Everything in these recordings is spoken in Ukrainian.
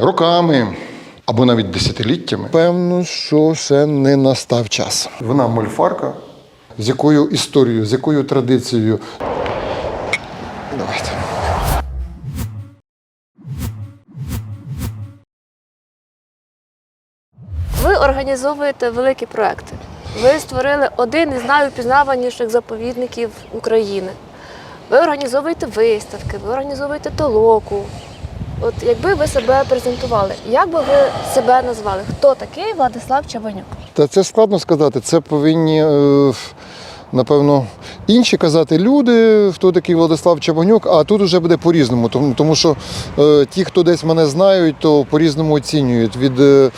роками або навіть десятиліттями. Певно, що ще не настав час. Вона мольфарка, з якою історією, з якою традицією. Давайте. Ви організовуєте великі проекти. Ви створили один із найупізнаваніших заповідників України. Ви організовуєте виставки, ви організовуєте толоку. От якби ви себе презентували, як би ви себе назвали? Хто такий Владислав Чаванюк? Та це складно сказати. Це повинні, е, напевно, інші казати люди, хто такий Владислав Чабанюк, а тут вже буде по-різному. Тому, тому що е, ті, хто десь мене знають, то по-різному оцінюють. Від, е,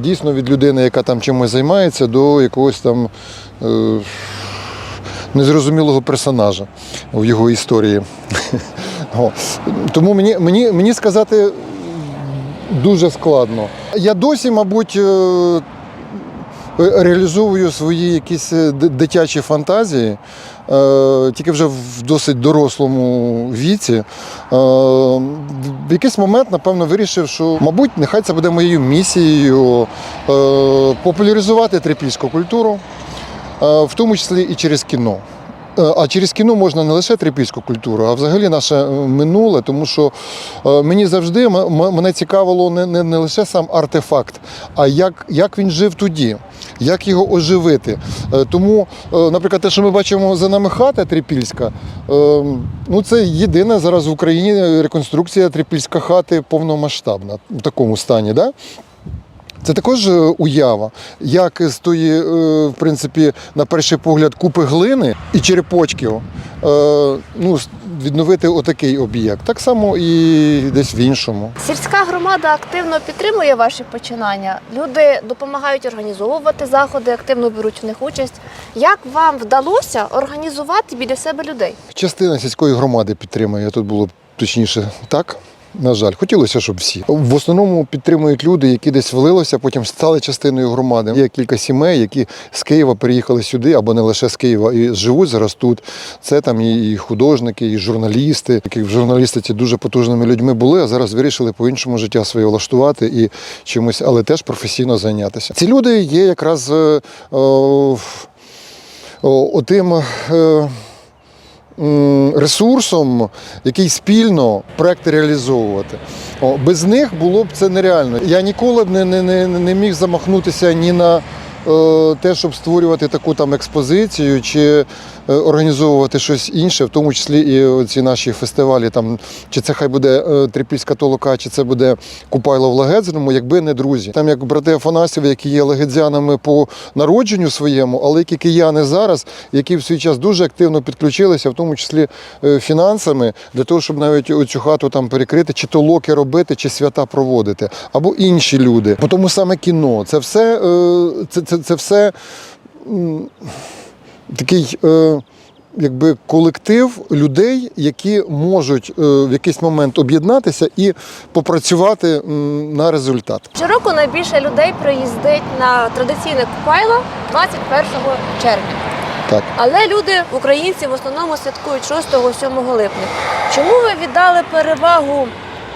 дійсно від людини, яка там чимось займається, до якогось там. Незрозумілого персонажа в його історії. О. Тому мені, мені, мені сказати дуже складно. Я досі, мабуть, е, реалізовую свої якісь е, дитячі фантазії, е, тільки вже в досить дорослому віці. В якийсь момент, напевно, вирішив, що, мабуть, нехай це буде моєю місією популяризувати трипільську культуру, в тому числі і через кіно. Е, А через кіно можна не лише трипільську культуру, а взагалі наше е, минуле, тому що е, мені завжди мене цікавило не, не, не лише сам артефакт, а як, як він жив тоді, як його оживити. Тому, наприклад, те, що ми бачимо за нами хата трипільська, ну це єдина зараз в Україні реконструкція трипільська хати повномасштабна в такому стані. Да? Це також е, уява, як з тої, е, в принципі, на перший погляд, купи глини і черепочків е, ну, відновити отакий об'єкт. Так само і десь в іншому. Сільська громада активно підтримує ваші починання. Люди допомагають організовувати заходи, активно беруть в них участь. Як вам вдалося організувати біля себе людей? Частина сільської громади підтримує. Тут було точніше так. На жаль, хотілося, щоб всі в основному підтримують люди, які десь влилися, потім стали частиною громади. Є кілька сімей, які з Києва переїхали сюди, або не лише з Києва, і живуть зараз тут. Це там і художники, і журналісти, які в журналістиці дуже потужними людьми були, а зараз вирішили по-іншому життя своє влаштувати і чимось, але теж професійно зайнятися. Ці люди є якраз е, о, в- о, отим. Е, м, ресурсом, який спільно проекти реалізовувати. Без них було б це нереально. Я ніколи б не, не, не, міг замахнутися ні на те, щоб створювати таку там експозицію чи е, організовувати щось інше, в тому числі і ці наші фестивалі, там, чи це хай буде е, Трипільська толока, чи це буде Купайло в Лагедзиному, якби не друзі. Там як брати Афанасьєви, які є легедзянами по народженню своєму, але які кияни зараз, які в свій час дуже активно підключилися, в тому числі е, фінансами, для того, щоб навіть оцю хату там перекрити, чи толоки робити, чи свята проводити, або інші люди. Бо тому саме кіно, це все, е, це, це, це все такий. е, Якби колектив людей, які можуть е, в якийсь момент об'єднатися і попрацювати на результат. Щороку найбільше людей приїздить на традиційне купайло 21 червня. Так. Але люди, українці, в основному святкують 6-7 липня. Чому ви віддали перевагу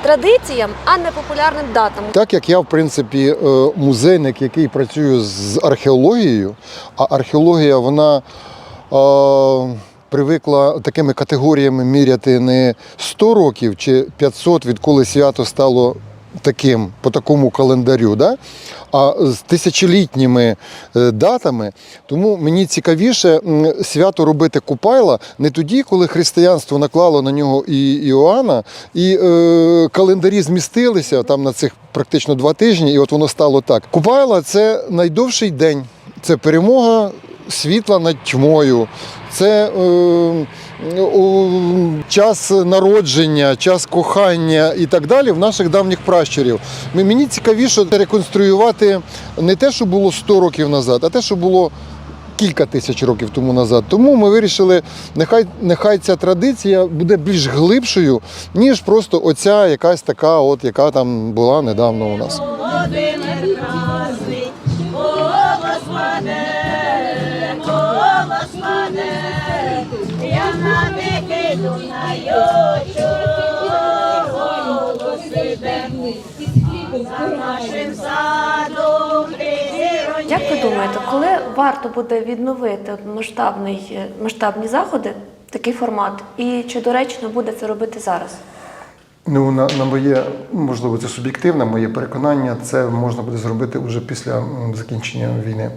традиціям, а не популярним датам? Так як я, в принципі, е, музейник, який працює з археологією, а археологія вона е, привикла такими категоріями міряти не 100 років чи 500, відколи свято стало таким, по такому календарю, да? а з тисячолітніми е, датами. Тому мені цікавіше свято робити Купайла не тоді, коли християнство наклало на нього і Іоанна, і е, календарі змістилися там на цих практично два тижні, і от воно стало так. Купайла це найдовший день, це перемога світла над тьмою. Це е, час народження, час кохання і так далі в наших давніх пращурів. Мені цікавіше реконструювати не те, що було 100 років назад, а те, що було кілька тисяч років тому назад. Тому ми вирішили, нехай, нехай ця традиція буде більш глибшою, ніж просто оця якась така, от, яка там була недавно у нас. Як ви думаєте, коли варто буде відновити масштабний, е, масштабні заходи, такий формат, і чи доречно буде це робити зараз? Ну, на, на моє, можливо, це суб'єктивне моє переконання, це можна буде зробити вже після закінчення війни,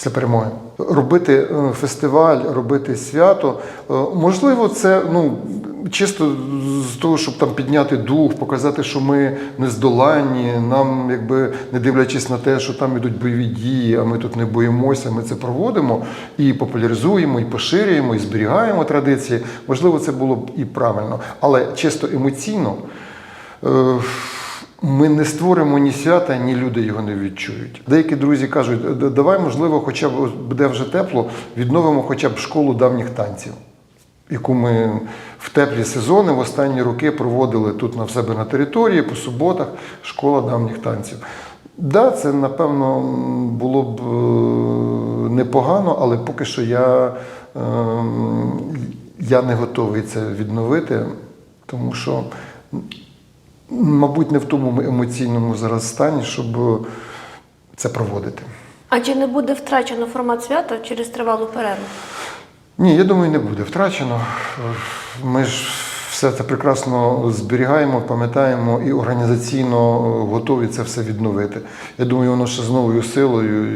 після перемоги. Робити е, фестиваль, робити свято, е, можливо, це ну, чисто з того, щоб там підняти дух, показати, що ми не здоланні, нам, якби не дивлячись на те, що там ідуть бойові дії, а ми тут не боїмося, ми це проводимо і популяризуємо, і поширюємо, і зберігаємо традиції. Можливо, це було б і правильно, але чисто емоційно. Е, Ми не створимо ні свята, ні люди його не відчують. Деякі друзі кажуть, давай, можливо, хоча б буде вже тепло, відновимо хоча б школу давніх танців, яку ми в теплі сезони в останні роки проводили тут на себе на території, по суботах, школа давніх танців. Да, це напевно було б е, непогано, але поки що я, ем, я не готовий це відновити, тому що мабуть, не в тому емоційному зараз стані, щоб це проводити. А чи не буде втрачено формат свята через тривалу перерву? Ні, я думаю, не буде втрачено. Ми ж все це прекрасно зберігаємо, пам'ятаємо і організаційно готові це все відновити. Я думаю, воно ще з новою силою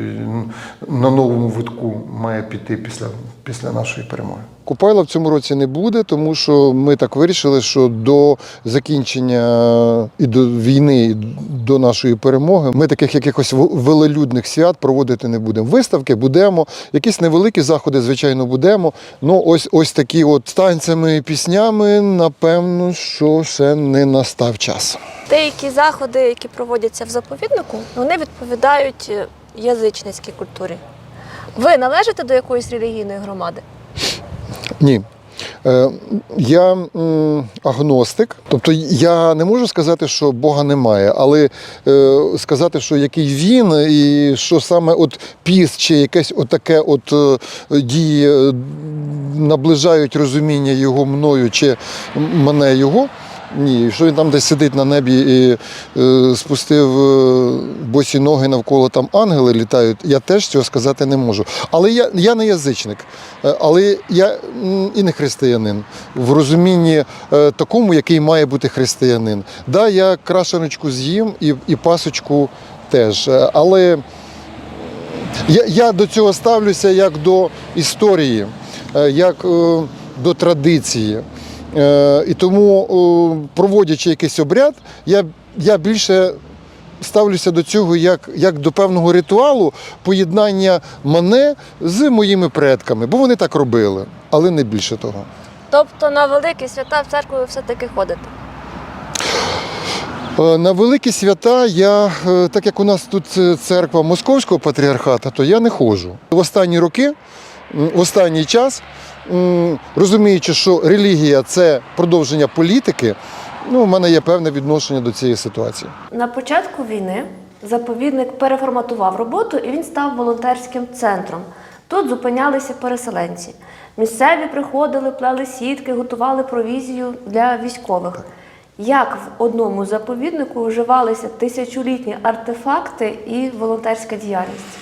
на новому витку має піти після, після нашої перемоги. Купайла в цьому році не буде, тому що ми так вирішили, що до закінчення і до війни, і до нашої перемоги ми таких якихось велелюдних свят проводити не будемо. Виставки будемо, якісь невеликі заходи, звичайно, будемо. Ну, ось ось такі от танцями і піснями, напевно, що ще не настав час. Деякі заходи, які проводяться в заповіднику, вони відповідають е, язичницькій культурі. Ви належите до якоїсь релігійної громади? Ні. Е, Я агностик, тобто я не можу сказати, що Бога немає, але е, сказати, що який він, і що саме от піс чи якесь отаке от е, дії наближають розуміння його мною чи мене його. Ні, що він там десь сидить на небі і е, спустив е, босі ноги навколо там ангели літають, я теж цього сказати не можу. Але я, я не язичник, е, але я і не християнин в розумінні е, такому, який має бути християнин. Да, я крашеночку з'їм і, і пасочку теж. е, Але я, я до цього ставлюся як до історії, як е, до традиції. Е, І тому, проводячи якийсь обряд, я, я більше ставлюся до цього як, як до певного ритуалу поєднання мене з моїми предками, бо вони так робили, але не більше того. Тобто на великі свята в церкву ви все-таки ходите. Е, На великі свята я, е, так як у нас тут церква Московського патріархата, то я не ходжу. В останні роки, в останній час, розуміючи, що релігія це продовження політики, ну, в мене є певне відношення до цієї ситуації. На початку війни заповідник переформатував роботу і він став волонтерським центром. Тут зупинялися переселенці. Місцеві приходили, плели сітки, готували провізію для військових. Як в одному заповіднику вживалися тисячолітні артефакти і волонтерська діяльність?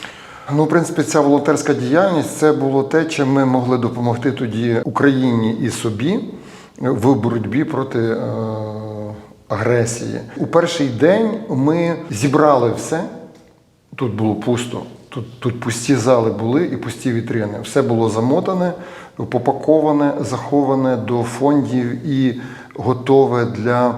Ну, в принципі, ця волонтерська діяльність це було те, чим ми могли допомогти тоді Україні і собі в боротьбі проти е, агресії. У перший день ми зібрали все. Тут було пусто. Тут, тут пусті зали були і пусті вітрини. Все було замотане, попаковане, заховане до фондів і готове для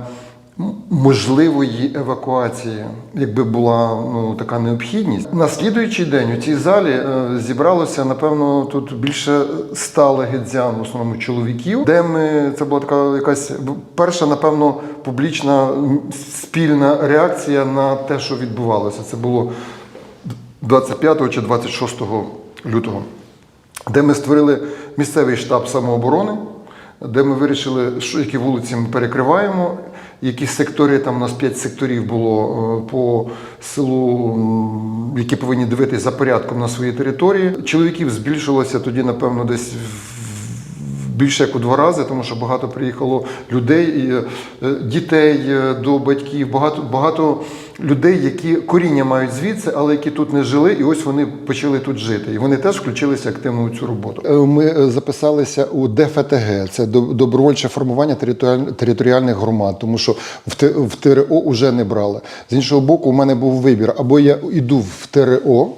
можливої евакуації, якби була ну, така необхідність. На слідуючий день у цій залі е, зібралося, напевно, тут більше ста легедзян, в основному чоловіків, де ми це була така якась перша, напевно, публічна спільна реакція на те, що відбувалося. Це було 25 чи 26 лютого, де ми створили місцевий штаб самооборони, де ми вирішили, що які вулиці ми перекриваємо, які сектори, там у нас 5 секторів було е, по селу, які повинні дивитися за порядком на своїй території. Чоловіків збільшилося тоді, напевно, десь в більше як у два рази, тому що багато приїхало людей, е, дітей е, до батьків, багато, багато людей, які коріння мають звідси, але які тут не жили, і ось вони почали тут жити. І вони теж включилися активно у цю роботу. Е, Ми записалися у ДФТГ, це до- добровольче формування територіаль- територіальних громад, тому що в ТРО вже не брали. З іншого боку, у мене був вибір: або я йду в ТРО.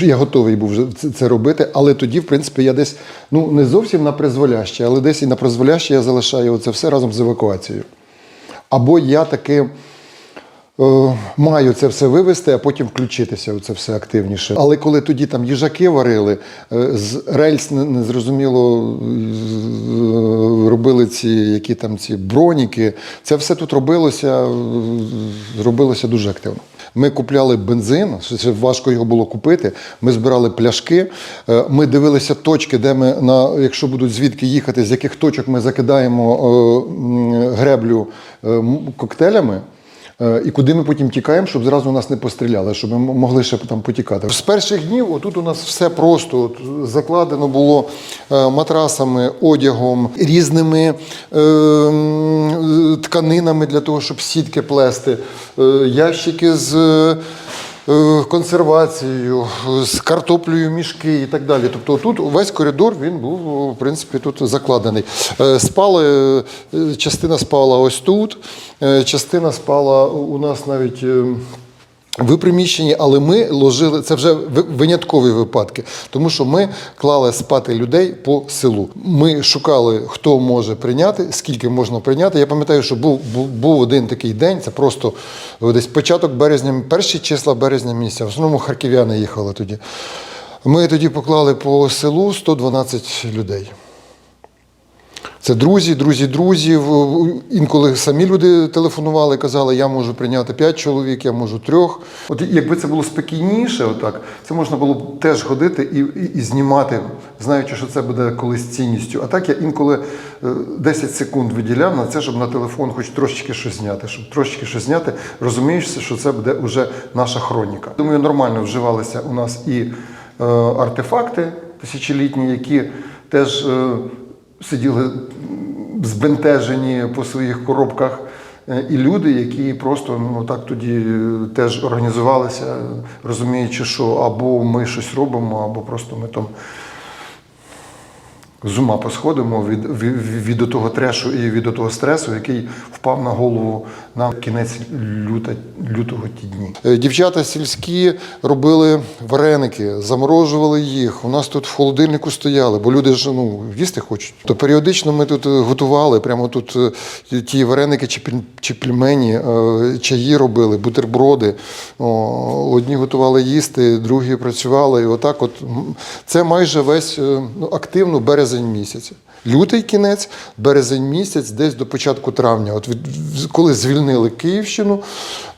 Я готовий був це- робити, але тоді, в принципі, я десь ну не зовсім на призволяще, але десь і на призволяще я залишаю це все разом з евакуацією. Або я таки е, маю це все вивести, а потім включитися у це все активніше. Але коли тоді там їжаки варили, е, з рельс незрозуміло е, робили ці, які там ці броніки, це все тут робилося, е, робилося дуже активно. Ми купляли бензин, це важко його було купити. Ми збирали пляшки. е, Ми дивилися точки, де ми на якщо будуть звідки їхати, з яких точок ми закидаємо е, греблю е, коктейлями. Е, І куди ми потім тікаємо, щоб зразу нас не постріляли, щоб ми могли ще там потікати. З перших днів отут у нас все просто от, закладено було е, матрасами, одягом, різними е, тканинами для того, щоб сітки плести, е, ящики з. Е, Консервацією, з картоплею, мішки і так далі. Тобто тут весь коридор він був, в принципі, тут закладений. Е, Спали, е, частина спала ось тут, е, частина спала у нас навіть. Е, в приміщенні, але ми ложили це вже ви- виняткові випадки, тому що ми клали спати людей по селу. Ми шукали, хто може прийняти, скільки можна прийняти. Я пам'ятаю, що був, був, один такий день, це просто десь початок березня, перші числа березня місяця. В основному харків'яни їхали тоді. Ми тоді поклали по селу 112 людей. Це друзі, друзі, друзів. Інколи самі люди телефонували, казали, я можу прийняти 5 чоловік, я можу трьох. От якби це було спокійніше, отак, це можна було б теж ходити і, і, і знімати, знаючи, що це буде колись цінністю. А так я інколи е, 10 секунд виділяв на це, щоб на телефон хоч трошечки щось зняти. Щоб трошечки щось зняти, розумієш, що це буде вже наша хроніка. Думаю, нормально вживалися у нас і е, артефакти тисячолітні, які теж. Е, сиділи збентежені по своїх коробках. Е, І люди, які просто ну так тоді е, теж організувалися, розуміючи, що або ми щось робимо, або просто ми там з ума посходимо від, від, від того трешу і від того стресу, який впав на голову на кінець люта, лютого ті дні. Е, Дівчата сільські робили вареники, заморожували їх. У нас тут в холодильнику стояли, бо люди ж ну, їсти хочуть. То періодично ми тут е, готували, прямо тут е, ті вареники чи, чи пельмені, чаї робили, бутерброди. Одні готували їсти, другі працювали. І отак, от це майже весь ну, активно березень місяць. Лютий кінець, березень місяць, десь до початку травня. От від, коли звільнили Київщину,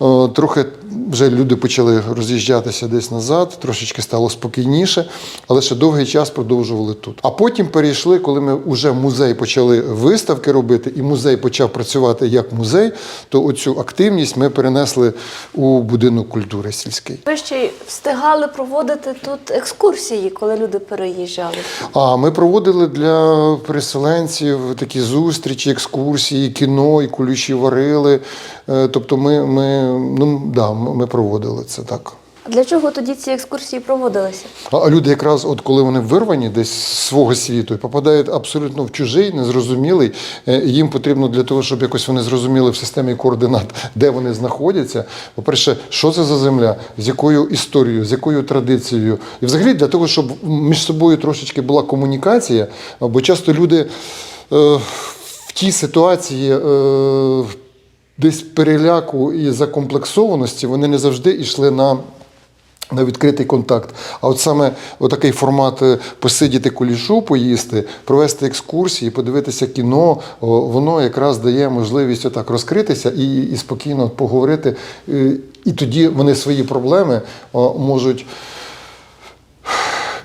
е, трохи вже люди почали роз'їжджатися десь назад, трошечки стало спокійніше, але ще довгий час продовжували тут. А потім перейшли, коли ми вже музей почали виставки робити, і музей почав працювати як музей, то оцю активність ми перенесли у будинок культури сільський. Ви ще й встигали проводити тут екскурсії, коли люди переїжджали. А ми проводили для переселенців такі зустрічі, екскурсії, кіно, і куліші варили. Е, Тобто ми, ми, ну, да, ми проводили це так. Для чого тоді ці екскурсії проводилися? А а люди якраз, от коли вони вирвані десь з свого світу і попадають абсолютно в чужий, незрозумілий, е, їм потрібно для того, щоб якось вони зрозуміли в системі координат, де вони знаходяться. По-перше, що це за земля, з якою історією, з якою традицією, і взагалі для того, щоб між собою трошечки була комунікація, бо часто люди е, в тій ситуації. Е, Десь переляку і закомплексованості вони не завжди йшли на на відкритий контакт. А от саме такий формат е, посидіти кулішу, поїсти, провести екскурсії, подивитися кіно, воно якраз дає можливість отак розкритися і, і спокійно поговорити. Е, І тоді вони свої проблеми можуть.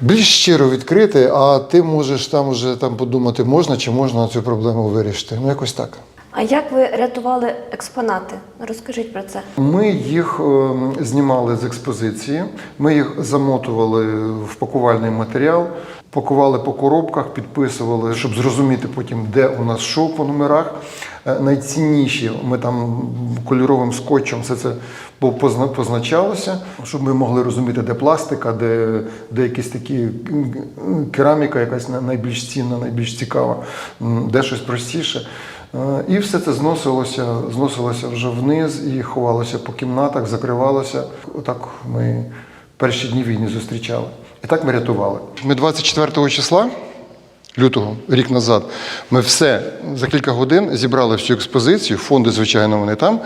Більш щиро відкрити, а ти можеш там вже там подумати, можна чи можна цю проблему вирішити. Ну, якось так. А як ви рятували експонати? Розкажіть про це. Ми їх е, знімали з експозиції, ми їх замотували в пакувальний матеріал, пакували по коробках, підписували, щоб зрозуміти потім, де у нас що по номерах. Е, Найцінніші ми там кольоровим скотчем все це позначалося, щоб ми могли розуміти, де пластика, де, де якісь такі кераміка, якась найбільш цінна, найбільш цікава, де щось простіше. Е, І все це зносилося, зносилося вже вниз і ховалося по кімнатах, закривалося. Отак ми перші дні війни зустрічали. І так ми рятували. Ми 24 числа лютого, рік назад, ми все за кілька годин зібрали всю експозицію, фонди, звичайно, вони там.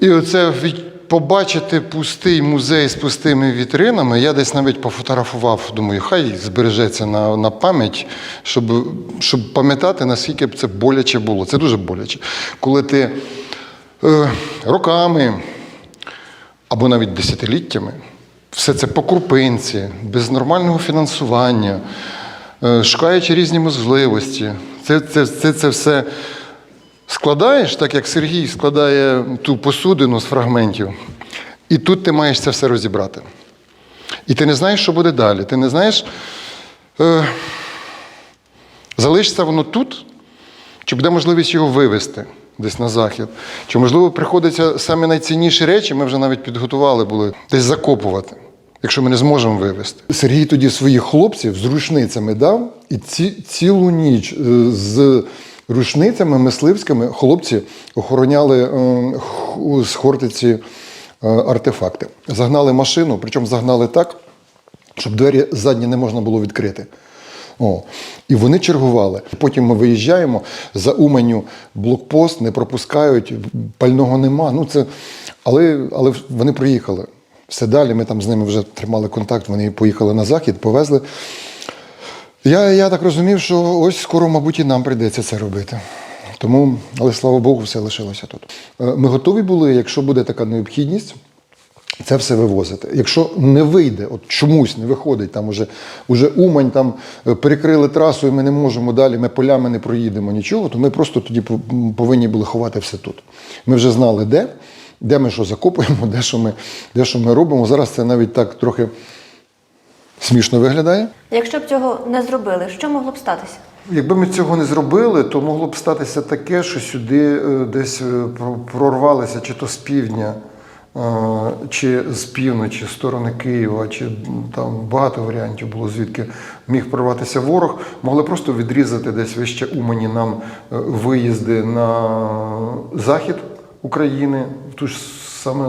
І, оце від- побачити пустий музей з пустими вітринами, я десь навіть пофотографував, думаю, хай збережеться на, на пам'ять, щоб, щоб пам'ятати, наскільки б це боляче було. Це дуже боляче. Коли ти е, роками або навіть десятиліттями все це по крупинці, без нормального фінансування, е, шукаючи різні можливості. Це, це, це, це все складаєш, так як Сергій складає ту посудину з фрагментів, і тут ти маєш це все розібрати. І ти не знаєш, що буде далі. Ти не знаєш, е, залишиться воно тут, чи буде можливість його вивезти десь на захід. Чи, можливо, приходиться саме найцінніші речі, ми вже навіть підготували були, десь закопувати. Якщо ми не зможемо вивезти. Сергій тоді своїх хлопців з рушницями дав, і ці, цілу ніч е, з рушницями мисливськими хлопці охороняли е, з Хортиці е, артефакти. Загнали машину, причому загнали так, щоб двері задні не можна було відкрити. О, і вони чергували. Потім ми виїжджаємо за Уменю блокпост, не пропускають, пального нема. Ну, це... але, але вони приїхали. Все далі, ми там з ними вже тримали контакт, вони поїхали на захід, повезли. Я, я так розумів, що ось скоро, мабуть, і нам прийдеться це робити. Тому, але слава Богу, все лишилося тут. Е, Ми готові були, якщо буде така необхідність, це все вивозити. Якщо не вийде, от чомусь не виходить, там уже, уже Умань там е, перекрили трасу, і ми не можемо далі, ми полями не проїдемо нічого, то ми просто тоді повинні були ховати все тут. Ми вже знали, де, де ми що закопуємо, де що ми, де що ми робимо. Зараз це навіть так трохи смішно виглядає. Якщо б цього не зробили, що могло б статися? Якби ми цього не зробили, то могло б статися таке, що сюди е, десь е, прорвалися чи то з півдня, е, чи з півночі, з сторони Києва, чи там багато варіантів було, звідки міг прорватися ворог. Могли просто відрізати десь вище Умані нам виїзди на захід України, в ту ж саме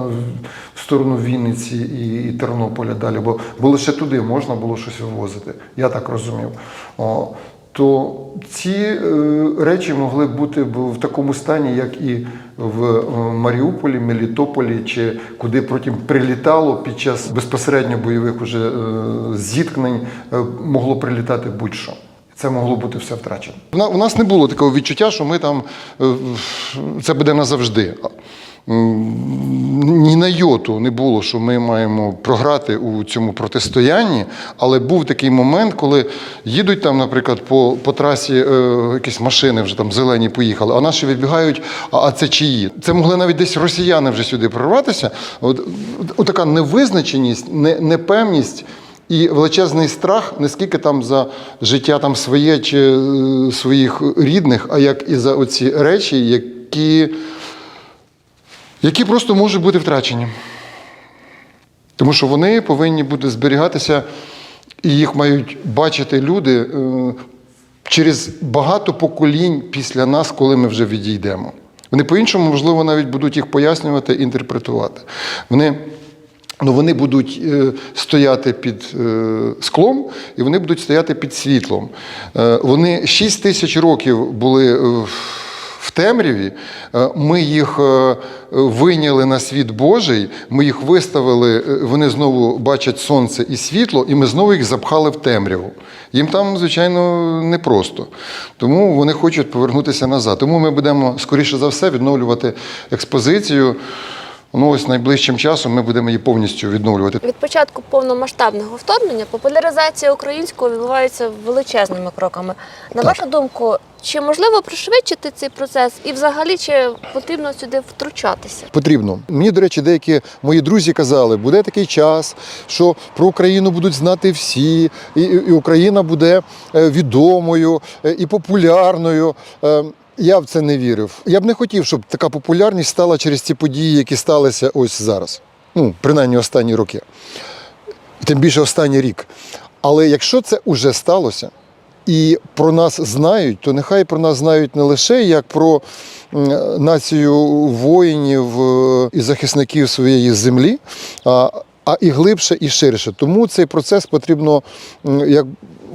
в сторону Вінниці і, і Тернополя далі, бо, бо лише туди можна було щось вивозити. Я так розумів. О, то ці е, речі могли бути б в такому стані, як і в е, Маріуполі, Мелітополі, чи куди потім прилітало під час безпосередньо бойових уже е, зіткнень, е, могло прилітати будь-що. Це могло бути все втрачено. У нас не було такого відчуття, що ми там е, це буде назавжди. Ні на йоту не було, що ми маємо програти у цьому протистоянні, але був такий момент, коли їдуть там, наприклад, по, по трасі е, якісь машини вже там зелені поїхали, а наші відбігають, а, а це чиї? Це могли навіть десь росіяни вже сюди прорватися. От, от така невизначеність, не, непевність. І величезний страх не скільки там за життя там своє чи е, своїх рідних, а як і за оці речі, які, які просто можуть бути втрачені. Тому що вони повинні бути зберігатися, і їх мають бачити люди е, через багато поколінь після нас, коли ми вже відійдемо. Вони по-іншому, можливо, навіть будуть їх пояснювати, інтерпретувати. Вони Ну, вони будуть е, стояти під е, склом і вони будуть стояти під світлом. Вони 6 тисяч років були в- в темряві. Е, Ми їх е, вийняли на світ Божий, ми їх виставили, е, вони знову бачать сонце і світло, і ми знову їх запхали в темряву. Їм там, звичайно, непросто. Тому вони хочуть повернутися назад. Тому ми будемо, скоріше за все, відновлювати експозицію. Ну, ось найближчим часом ми будемо її повністю відновлювати. Від початку повномасштабного вторгнення популяризація українського відбувається величезними кроками. На Так. вашу думку, Чи можливо пришвидшити цей процес, і взагалі чи потрібно сюди втручатися? Потрібно. Мені, до речі, деякі мої друзі казали, буде такий час, що про Україну будуть знати всі, і, і Україна буде е, відомою е, і популярною. Е, Я в це не вірив. Я б не хотів, щоб така популярність стала через ці події, які сталися ось зараз. Ну, принаймні останні роки. Тим більше останній рік. Але якщо це вже сталося, і про нас знають, то нехай про нас знають не лише як про націю воїнів е, і захисників своєї землі, а, а і глибше, і ширше. Тому цей процес потрібно як.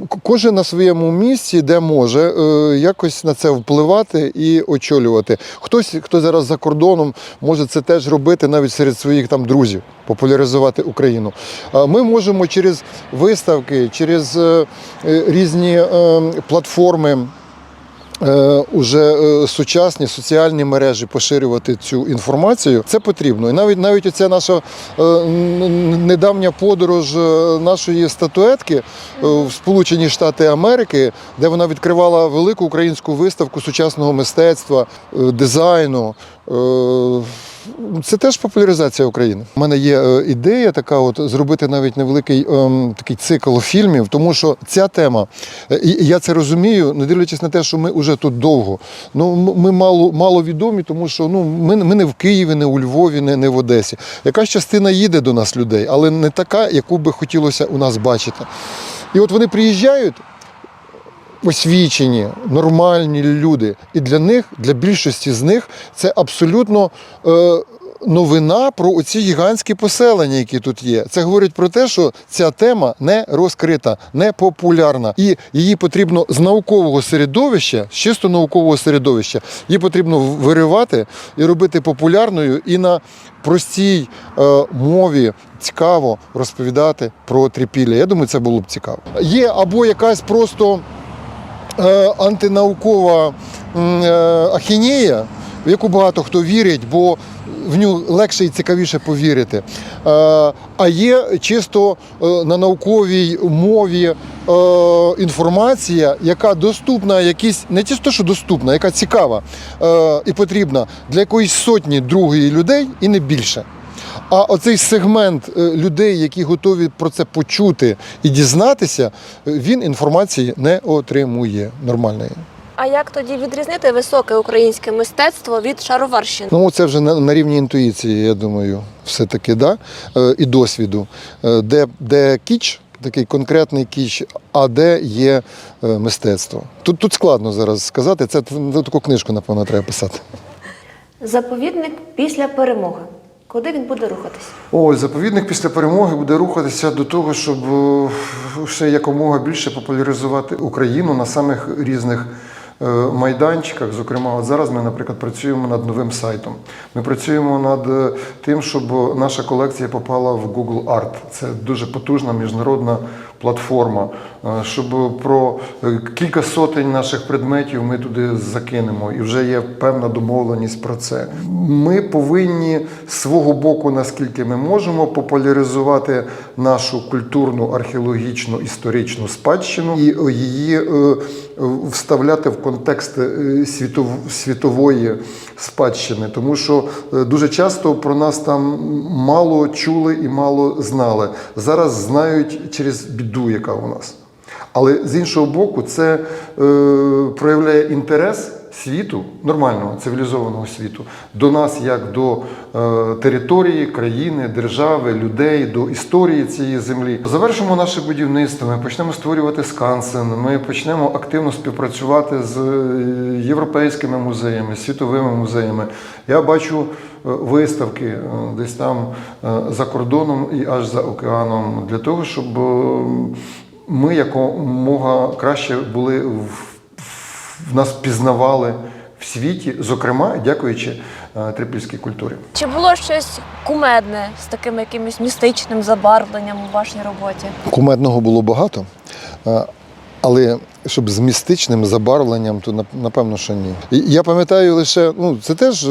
Кожен на своєму місці, де може, е, якось на це впливати і очолювати. Хтось, хто зараз за кордоном, може це теж робити навіть серед своїх там друзів, популяризувати Україну. Ми можемо через виставки, через е, е, різні платформи. Е, Уже е, сучасні соціальні мережі поширювати цю інформацію, це потрібно. І навіть навіть оця наша е, недавня подорож нашої статуетки в Сполучені Штати Америки, де вона відкривала велику українську виставку сучасного мистецтва, дизайну. Це теж популяризація України. У мене є е, ідея така, от зробити навіть невеликий ем, такий цикл фільмів, тому що ця тема, е, і я це розумію, не дивлячись на те, що ми вже тут довго. Ну ми мало мало відомі, тому що ну ми, ми не в Києві, не у Львові, не, не в Одесі. Якась частина їде до нас людей, але не така, яку би хотілося у нас бачити. І от вони приїжджають освічені, нормальні люди. І для них, для більшості з них, це абсолютно е, новина про оці гігантські поселення, які тут є. Це говорить про те, що ця тема не розкрита, не популярна. І її потрібно з наукового середовища, з чисто наукового середовища, її потрібно виривати і робити популярною і на простій е, мові. Цікаво розповідати про трипілля. Я думаю, це було б цікаво. Є або якась просто антинаукова е, ахінея, в яку багато хто вірить, бо в нього легше і цікавіше повірити. Е, а є чисто е, на науковій мові е, інформація, яка доступна, якісь не ті, що доступна, яка цікава е, і потрібна для якоїсь сотні другої людей і не більше. А оцей сегмент е, людей, які готові про це почути і дізнатися, він інформації не отримує нормальної. А як тоді відрізнити високе українське мистецтво від шароварщини? Ну, це вже на, на рівні інтуїції, я думаю, все-таки, да? е, і досвіду. Е, Де, де кіч, такий конкретний кіч, а де є е, мистецтво. Тут, тут складно зараз сказати, це т- таку книжку, напевно, треба писати. Заповідник після перемоги. Куди він буде рухатися? Ой, заповідник після перемоги буде рухатися до того, щоб е, ще якомога більше популяризувати Україну на самих різних е, майданчиках. Зокрема, от зараз ми, наприклад, працюємо над новим сайтом. Ми працюємо над е, тим, щоб наша колекція попала в Google Art. Це дуже потужна міжнародна платформа. е, Щоб про е, кілька сотень наших предметів ми туди закинемо, і вже є певна домовленість про це. Ми повинні з свого боку, наскільки ми можемо, популяризувати нашу культурну, археологічну, історичну спадщину і її е, вставляти в контекст е, світової спадщини, тому що е, дуже часто про нас там мало чули і мало знали. Зараз знають через біду, яка у нас. Але з іншого боку, це проявляє інтерес світу, нормального цивілізованого світу, до нас як до е, території, країни, держави, людей, до історії цієї землі. Завершимо наше будівництво. Ми почнемо створювати скансен. Ми почнемо активно співпрацювати з е, європейськими музеями, світовими музеями. Я бачу е, виставки е, десь там за кордоном і аж за океаном для того, щоб. ми якомога краще були в нас пізнавали в світі, зокрема, дякуючи е, трипільській культурі. Чи було щось кумедне з таким якимось містичним забарвленням у вашій роботі? Кумедного було багато, е, але щоб з містичним забарвленням, то напевно, що ні. Я пам'ятаю лише, ну це теж е,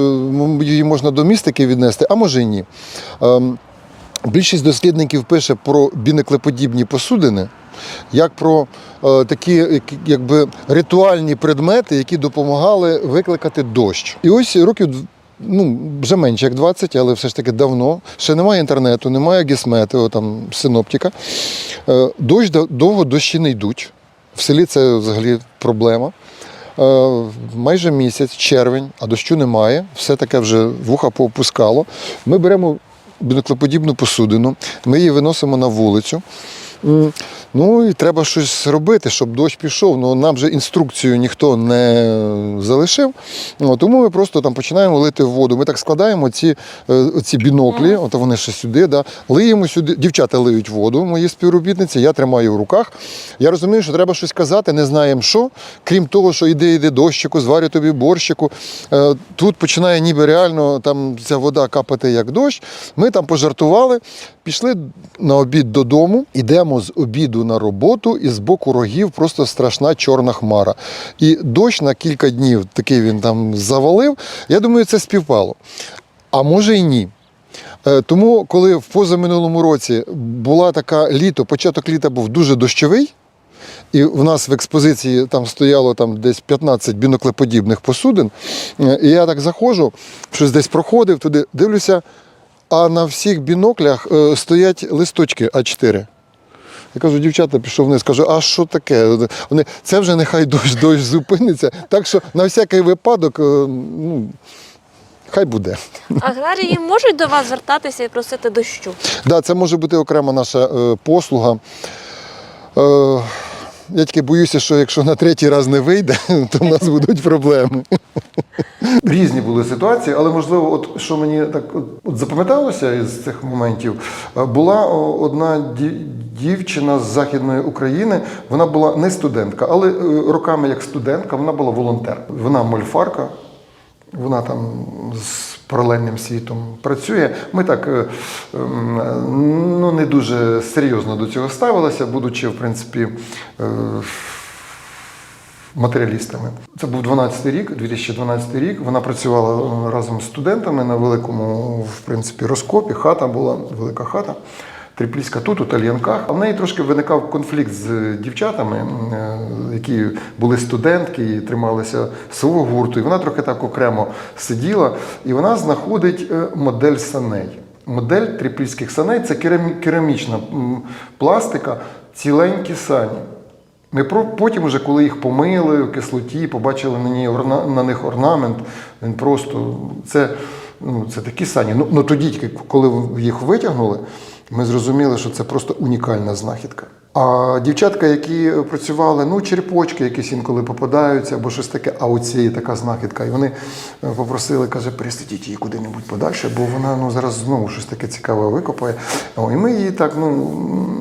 її можна до містики віднести, а може і ні. Ем, Більшість дослідників пише про бінеклеподібні посудини. Як про е, такі якби ритуальні предмети, які допомагали викликати дощ. І ось років ну, вже менше як 20, але все ж таки давно. Ще немає інтернету, немає гісметео, там синоптика. Е, Дощ довго дощі не йдуть. В селі це взагалі проблема. Е, Майже місяць, червень, а дощу немає. Все таке вже вуха поопускало. Ми беремо біноклоподібну посудину, ми її виносимо на вулицю. Ну і треба щось робити, щоб дощ пішов. Ну нам же інструкцію ніхто не залишив. Ну, тому ми просто там починаємо лити воду. Ми так складаємо ці, е, ці біноклі, от вони ще сюди, да, лиємо сюди. Дівчата лиють воду, мої співробітниці, я тримаю в руках. Я розумію, що треба щось казати, не знаємо що. Крім того, що іде, йде дощику, зварю тобі борщику. Е, Тут починає ніби реально там ця вода капати як дощ. Ми там пожартували, пішли на обід додому, йдемо з обіду на роботу, і з боку рогів просто страшна чорна хмара. І дощ на кілька днів такий він там завалив. Я думаю, це співпало. А може і ні. Е, Тому, коли в позаминулому році була така літо, початок літа був дуже дощовий, і в нас в експозиції там стояло там десь 15 біноклеподібних посудин. Е, І я так заходжу, щось десь проходив туди, дивлюся, а на всіх біноклях е, стоять листочки А4. Я кажу, дівчата, пішов вниз, кажу, а що таке? Вони, це вже нехай дощ, дощ зупиниться. Так що на всякий випадок, е, ну, хай буде. Аграрії можуть до вас звертатися і просити дощу. Да, це може бути окрема наша е, послуга. Я тільки боюся, що якщо на третій раз не вийде, то в нас будуть проблеми. Різні були ситуації, але можливо, от що мені так от запам'яталося із цих моментів, е, була одна дівчина з Західної України. Вона була не студентка, але е, роками як студентка, вона була волонтер. Вона мольфарка, вона там з паралельним світом працює. Ми так е, ем, ну, не дуже серйозно до цього ставилися, будучи, в принципі, е, матеріалістами. Це був 12 рік, 2012 рік. Вона працювала е, разом з студентами на великому, в принципі, розкопі. Хата була велика хата. Трипільська тут, у Тальянках. А в неї трошки виникав конфлікт з дівчатами, е, які були студентки і трималися свого гурту. І вона трохи так окремо сиділа, і вона знаходить е, модель саней. Модель трипільських саней це керамічна пластика, ціленькі сані. Ми потім, уже, коли їх помили в кислоті, побачили на, ній орна, на них орнамент, він просто це, ну, це такі сані. Ну, ну тоді, коли їх витягнули, ми зрозуміли, що це просто унікальна знахідка. А дівчатка, які працювали, ну, черепочки якісь інколи попадаються або щось таке, а оці така знахідка. І вони е, попросили, каже, пересадіть її куди-небудь подальше, бо вона ну, зараз знову щось таке цікаве викопає. О, і ми її так, ну,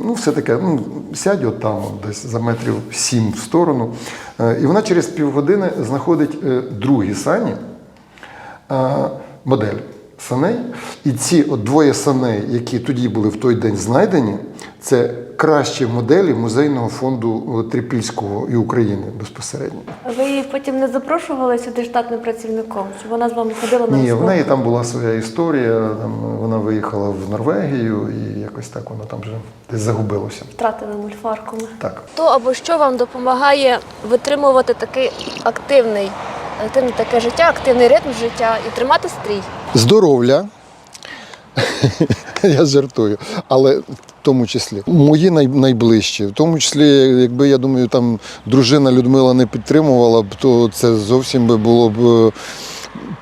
ну все таке, ну, сядь от там, десь за метрів сім в сторону. Е, І вона через півгодини знаходить е, другі сані модель саней. І ці от двоє саней, які тоді були в той день знайдені, це кращі моделі музейного фонду е, Трипільського і України безпосередньо. Ви її потім не запрошували сюди штатним працівником, щоб вона з вами ходила на Ні, в неї там була своя історія. Там вона виїхала в Норвегію і якось так воно там вже десь загубилося. Втратили мульфарками. Так. Хто або що вам допомагає витримувати такий активний, активне таке життя, активний ритм життя і тримати стрій? Здоров'я. Я жартую, але в тому числі мої найближчі, в тому числі, якби я думаю, там дружина Людмила не підтримувала б, то це зовсім би було б е,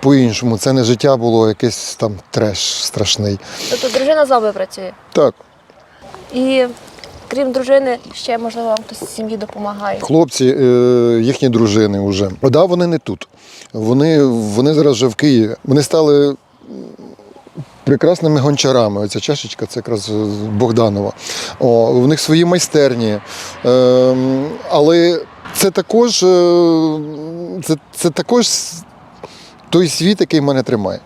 по-іншому. Це не життя було якийсь там треш страшний. Тобто дружина з вами працює. Так, І крім дружини, ще можливо вам хтось з сім'ї допомагає. хлопці, е, їхні дружини вже. Да, вони не тут. Вони, вони зараз вже в Києві. Вони стали прекрасними гончарами. Оця чашечка це якраз Богданова. О, в них свої майстерні. Е, але це також, е, це, це також той світ, який мене тримає.